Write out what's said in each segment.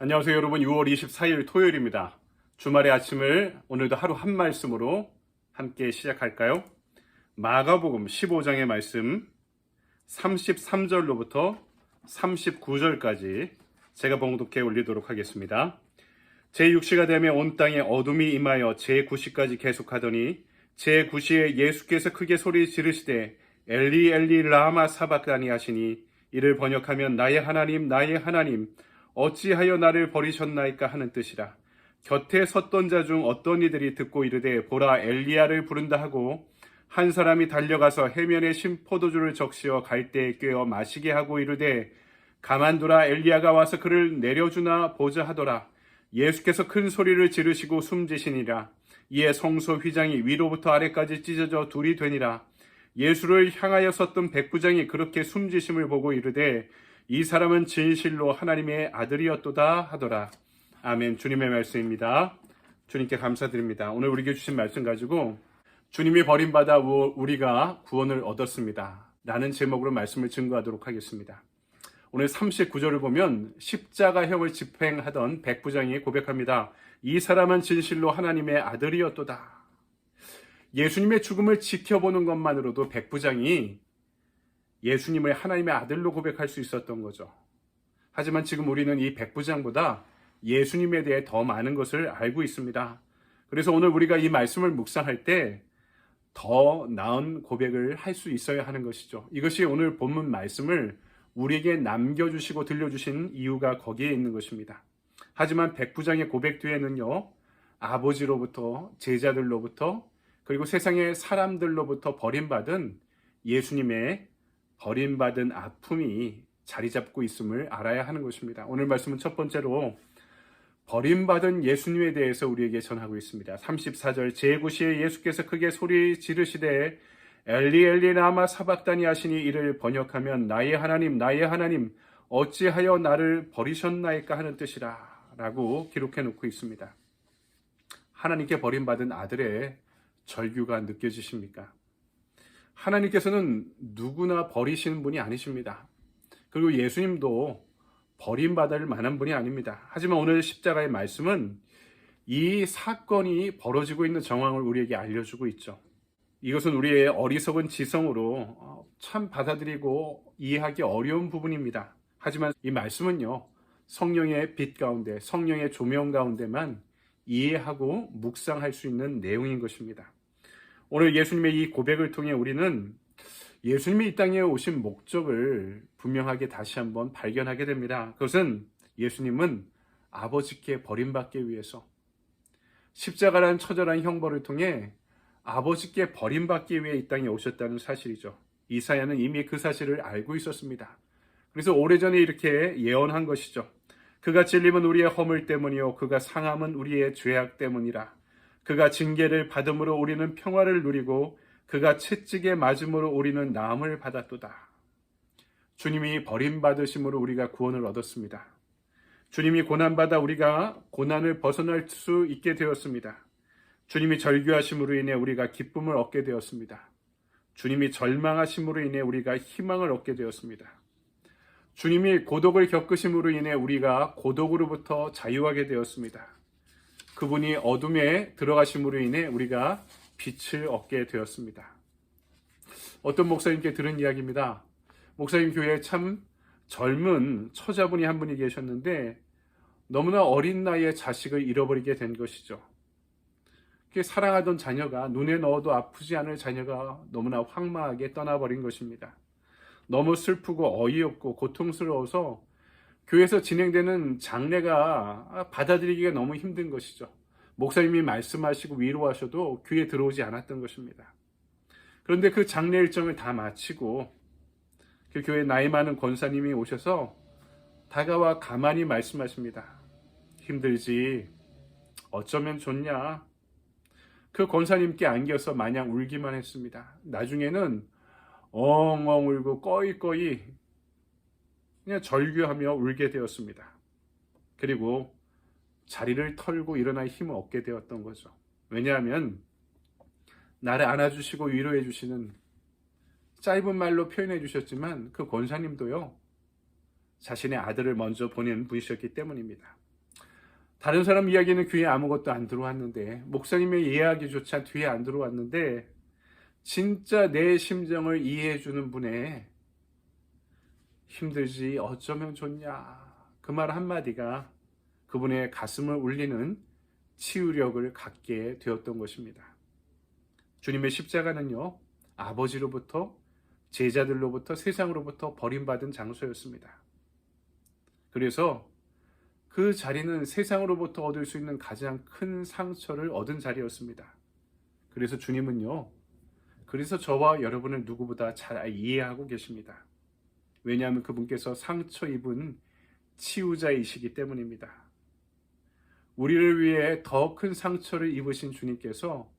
안녕하세요 여러분 6월 24일 토요일입니다. 주말의 아침을 오늘도 하루 한 말씀으로 함께 시작할까요? 마가복음 15장의 말씀 33절로부터 39절까지 제가 봉독해 올리도록 하겠습니다. 제6시가 되면 온 땅에 어둠이 임하여 제9시까지 계속하더니 제9시에 예수께서 크게 소리 지르시되 엘리 엘리 라마 사박다니 하시니 이를 번역하면 나의 하나님 나의 하나님 어찌하여 나를 버리셨나이까 하는 뜻이라. 곁에 섰던 자 중 어떤 이들이 듣고 이르되 보라 엘리야를 부른다 하고 한 사람이 달려가서 해면에 신 포도주를 적시어 갈대에 꿰어 마시게 하고 이르되 가만두라 엘리야가 와서 그를 내려주나 보자 하더라. 예수께서 큰 소리를 지르시고 숨지시니라. 이에 성소 휘장이 위로부터 아래까지 찢어져 둘이 되니라. 예수를 향하여 섰던 백부장이 그렇게 숨지심을 보고 이르되 이 사람은 진실로 하나님의 아들이었도다 하더라. 아멘. 주님의 말씀입니다. 주님께 감사드립니다. 오늘 우리에게 주신 말씀 가지고 주님이 버림받아 우리가 구원을 얻었습니다. 라는 제목으로 말씀을 증거하도록 하겠습니다. 오늘 39절을 보면 십자가형을 집행하던 백부장이 고백합니다. 이 사람은 진실로 하나님의 아들이었도다. 예수님의 죽음을 지켜보는 것만으로도 백부장이 예수님을 하나님의 아들로 고백할 수 있었던 거죠. 하지만 지금 우리는 이 백부장보다 예수님에 대해 더 많은 것을 알고 있습니다. 그래서 오늘 우리가 이 말씀을 묵상할 때 더 나은 고백을 할 수 있어야 하는 것이죠. 이것이 오늘 본문 말씀을 우리에게 남겨주시고 들려주신 이유가 거기에 있는 것입니다. 하지만 백부장의 고백 뒤에는요, 아버지로부터, 제자들로부터, 그리고 세상의 사람들로부터 버림받은 예수님의 버림받은 아픔이 자리 잡고 있음을 알아야 하는 것입니다. 오늘 말씀은 첫 번째로 버림받은 예수님에 대해서 우리에게 전하고 있습니다. 34절 제9시에 예수께서 크게 소리 지르시되 엘리 엘리 라마 사박다니 하시니 이를 번역하면 나의 하나님 나의 하나님 어찌하여 나를 버리셨나이까 하는 뜻이라 라고 기록해 놓고 있습니다. 하나님께 버림받은 아들의 절규가 느껴지십니까? 하나님께서는 누구나 버리시는 분이 아니십니다. 그리고 예수님도 버림받을 만한 분이 아닙니다. 하지만 오늘 십자가의 말씀은 이 사건이 벌어지고 있는 정황을 우리에게 알려주고 있죠. 이것은 우리의 어리석은 지성으로 어, 참 받아들이고 이해하기 어려운 부분입니다. 하지만 이 말씀은요, 성령의 빛 가운데, 성령의 조명 가운데만 이해하고 묵상할 수 있는 내용인 것입니다. 오늘 예수님의 이 고백을 통해 우리는 예수님이 이 땅에 오신 목적을 분명하게 다시 한번 발견하게 됩니다. 그것은 예수님은 아버지께 버림받기 위해서 십자가란 처절한 형벌을 통해 아버지께 버림받기 위해 이 땅에 오셨다는 사실이죠. 이사야는 이미 그 사실을 알고 있었습니다. 그래서 오래전에 이렇게 예언한 것이죠. 그가 찔림은 우리의 허물 때문이요 그가 상함은 우리의 죄악 때문이라. 그가 징계를 받음으로 우리는 평화를 누리고 그가 채찍에 맞음으로 우리는 나음을 받았도다. 주님이 버림받으심으로 우리가 구원을 얻었습니다. 주님이 고난받아 우리가 고난을 벗어날 수 있게 되었습니다. 주님이 절규하심으로 인해 우리가 기쁨을 얻게 되었습니다. 주님이 절망하심으로 인해 우리가 희망을 얻게 되었습니다. 주님이 고독을 겪으심으로 인해 우리가 고독으로부터 자유하게 되었습니다. 그분이 어둠에 들어가심으로 인해 우리가 빛을 얻게 되었습니다. 어떤 목사님께 들은 이야기입니다. 목사님 교회에 참 젊은 처자분이 한 분이 계셨는데 너무나 어린 나이에 자식을 잃어버리게 된 것이죠. 사랑하던 자녀가 눈에 넣어도 아프지 않을 자녀가 너무나 황망하게 떠나버린 것입니다. 너무 슬프고 어이없고 고통스러워서 교회에서 진행되는 장례가 받아들이기가 너무 힘든 것이죠. 목사님이 말씀하시고 위로하셔도 귀에 들어오지 않았던 것입니다. 그런데 그 장례 일정을 다 마치고 그 교회 나이 많은 권사님이 오셔서 다가와 가만히 말씀하십니다. 힘들지. 어쩌면 좋냐. 그 권사님께 안겨서 마냥 울기만 했습니다. 나중에는 엉엉 울고 꺼이꺼이 그냥 절규하며 울게 되었습니다. 그리고 자리를 털고 일어날 힘을 얻게 되었던 거죠. 왜냐하면 나를 안아주시고 위로해 주시는 짧은 말로 표현해 주셨지만 그 권사님도요 자신의 아들을 먼저 보낸 분이셨기 때문입니다. 다른 사람 이야기는 귀에 아무것도 안 들어왔는데 목사님의 이야기조차 뒤에 안 들어왔는데 진짜 내 심정을 이해해 주는 분의 힘들지 어쩌면 좋냐 그 말 한마디가 그분의 가슴을 울리는 치유력을 갖게 되었던 것입니다. 주님의 십자가는요 아버지로부터 제자들로부터 세상으로부터 버림받은 장소였습니다. 그래서 그 자리는 세상으로부터 얻을 수 있는 가장 큰 상처를 얻은 자리였습니다. 그래서 주님은요, 그래서 저와 여러분을 누구보다 잘 이해하고 계십니다. 왜냐하면 그분께서 상처 입은 치유자이시기 때문입니다. 우리를 위해 더 큰 상처를 입으신 주님께서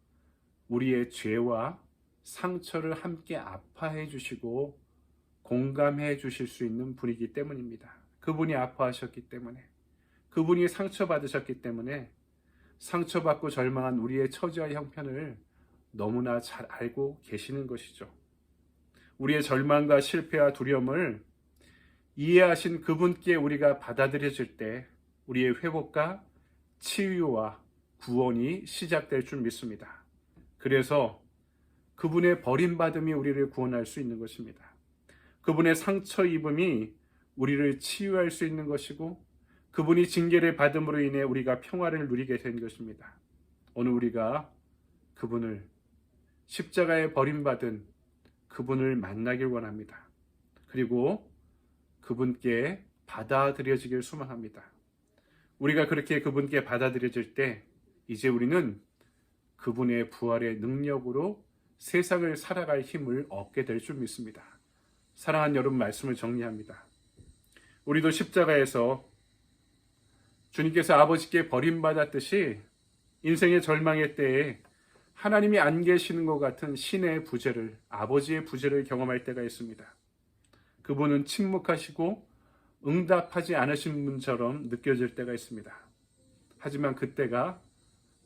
우리의 죄와 상처를 함께 아파해 주시고 공감해 주실 수 있는 분이기 때문입니다. 그분이 아파하셨기 때문에, 그분이 상처받으셨기 때문에 상처받고 절망한 우리의 처지와 형편을 너무나 잘 알고 계시는 것이죠. 우리의 절망과 실패와 두려움을 이해하신 그분께 우리가 받아들여질 때 우리의 회복과 치유와 구원이 시작될 줄 믿습니다. 그래서 그분의 버림받음이 우리를 구원할 수 있는 것입니다. 그분의 상처 입음이 우리를 치유할 수 있는 것이고 그분이 징계를 받음으로 인해 우리가 평화를 누리게 된 것입니다. 오늘 우리가 그분을 십자가에 버림받은 그분을 만나길 원합니다. 그리고 그분께 받아들여지길 소망합니다. 우리가 그렇게 그분께 받아들여질 때 이제 우리는 그분의 부활의 능력으로 세상을 살아갈 힘을 얻게 될 줄 믿습니다. 사랑하는 여러분 말씀을 정리합니다. 우리도 십자가에서 주님께서 아버지께 버림받았듯이 인생의 절망의 때에 하나님이 안 계시는 것 같은 신의 부재를, 아버지의 부재를 경험할 때가 있습니다. 그분은 침묵하시고 응답하지 않으신 분처럼 느껴질 때가 있습니다. 하지만 그때가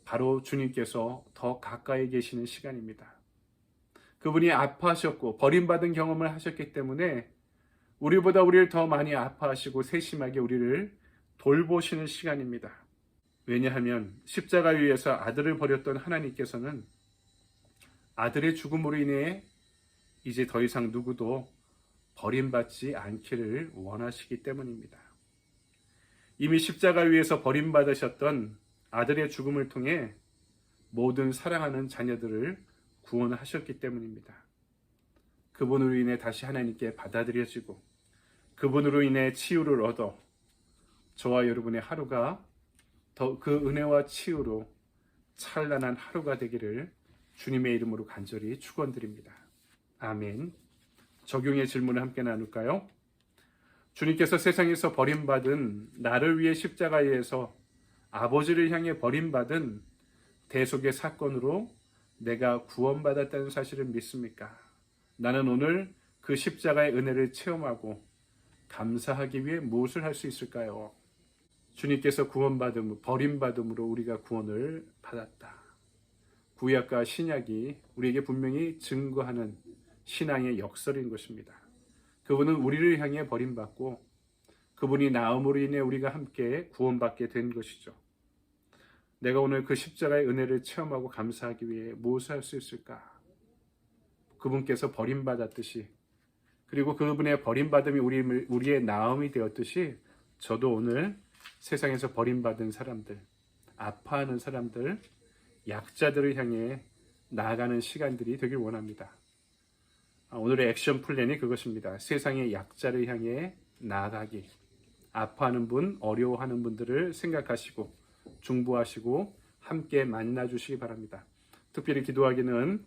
바로 주님께서 더 가까이 계시는 시간입니다. 그분이 아파하셨고 버림받은 경험을 하셨기 때문에 우리보다 우리를 더 많이 아파하시고 세심하게 우리를 돌보시는 시간입니다. 왜냐하면 십자가 위에서 아들을 버렸던 하나님께서는 아들의 죽음으로 인해 이제 더 이상 누구도 버림받지 않기를 원하시기 때문입니다. 이미 십자가 위에서 버림받으셨던 아들의 죽음을 통해 모든 사랑하는 자녀들을 구원하셨기 때문입니다. 그분으로 인해 다시 하나님께 받아들여지고 그분으로 인해 치유를 얻어 저와 여러분의 하루가 더 그 은혜와 치유로 찬란한 하루가 되기를 주님의 이름으로 간절히 축원드립니다. 아멘. 적용의 질문을 함께 나눌까요? 주님께서 세상에서 버림받은 나를 위해 십자가에서 아버지를 향해 버림받은 대속의 사건으로 내가 구원받았다는 사실을 믿습니까? 나는 오늘 그 십자가의 은혜를 체험하고 감사하기 위해 무엇을 할 수 있을까요? 주님께서 구원받음, 버림받음으로 우리가 구원을 받았다. 구약과 신약이 우리에게 분명히 증거하는 신앙의 역설인 것입니다. 그분은 우리를 향해 버림받고 그분이 나음으로 인해 우리가 함께 구원받게 된 것이죠. 내가 오늘 그 십자가의 은혜를 체험하고 감사하기 위해 무엇을 할 수 있을까? 그분께서 버림받았듯이 그리고 그분의 버림받음이 우리, 우리의 나음이 되었듯이 저도 오늘 세상에서 버림받은 사람들, 아파하는 사람들, 약자들을 향해 나아가는 시간들이 되길 원합니다. 아, 오늘의 액션 플랜이 그것입니다. 세상의 약자를 향해 나아가기. 아파하는 분, 어려워하는 분들을 생각하시고 중보하시고 함께 만나 주시기 바랍니다. 특별히 기도하기는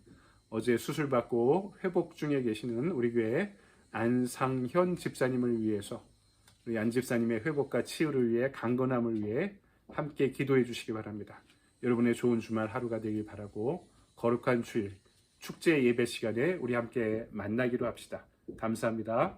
어제 수술받고 회복 중에 계시는 우리 교회 안상현 집사님을 위해서 우리 안 집사님의 회복과 치유를 위해 강건함을 위해 함께 기도해 주시기 바랍니다. 여러분의 좋은 주말 하루가 되길 바라고 거룩한 주일 축제 예배 시간에 우리 함께 만나기로 합시다. 감사합니다.